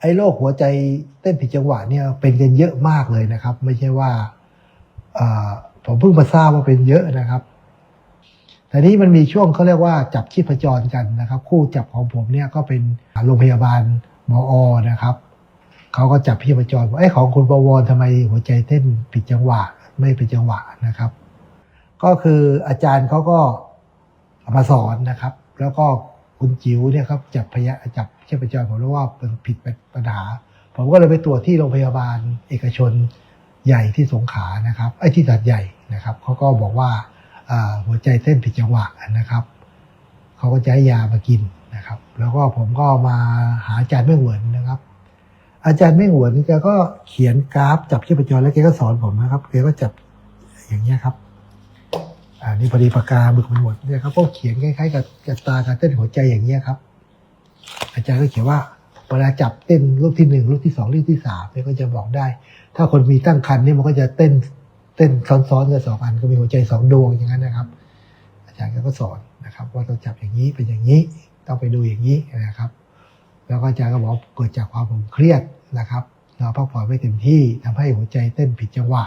ไอ้โรคหัวใจเต้นผิดจังหวะเนี่ยเป็นกันเยอะมากเลยนะครับ ไม่ใช่ว่าผมเพิ่งมาทราบว่าเป็นเยอะนะครับแต่นี้มันมีช่วงเขาเรียกว่าจับชีพจรกันนะครับ คู่จับของผมเนี่ยก็เป็นโรงพยาบาลหมออนะครับเขาก็จับชีพจรว่าไอ้ของคุณประวรทำไมหัวใจเต้นผิดจังหวะไม่เป็นจังหวะนะครับ ก็คืออาจารย์เขาก็มาสอนนะครับ แล้วก็ คุณจิ๋วเนี่ยครับจับพยาจับชีพจรผมรู้ว่าเป็นผิดปัญหา ผมก็เลยไปตรวจที่โรงพยาบาลเอกชนใหญ่ที่สงขลานะครับไอ้ที่ตัดใหญ่นะครับเขาก็บอกว่าหัวใจเต้นผิดจังหวะนะครับเขาก็จะให้ยามากินนะครับ แล้วก็ผมก็มาหาอาจารย์แม่งหวนนะครับ อาจารย์แม่งหวนแกก็เขียนกราฟจับชีพจรแล้วแกก็สอนผมนะครับแกก็จับอย่างเงี้ยครับ อ่านี่พอดีปากกาบึกมันหมดเนี่ยครับก็เขียนคล้ายๆกับกับตาการเต้นหัวใจอย่างเงี้ยครับ อาจารย์ก็เขียนว่าเวลาจับเต้นรูปที่หนึ่งรูปที่สองรูปที่สามเนี่ยก็จะบอกได้ ถ้าคนมีตั้งครรภ์เนี่ยมันก็จะเต้นเต้นซ้อนๆกันสองอันก็มีหัวใจสองดวงอย่างนั้นนะครับ อาจารย์ก็สอนนะครับ ว่าต้องจับอย่างนี้เป็นอย่างนี้ต้องไปดูอย่างนี้นะครับ แล้วก็อาจารย์ก็บอกเกิดจากความผมเครียดนะครับ เราพักผ่อนไม่เต็มที่ทำให้หัวใจเต้นผิดจังหวะ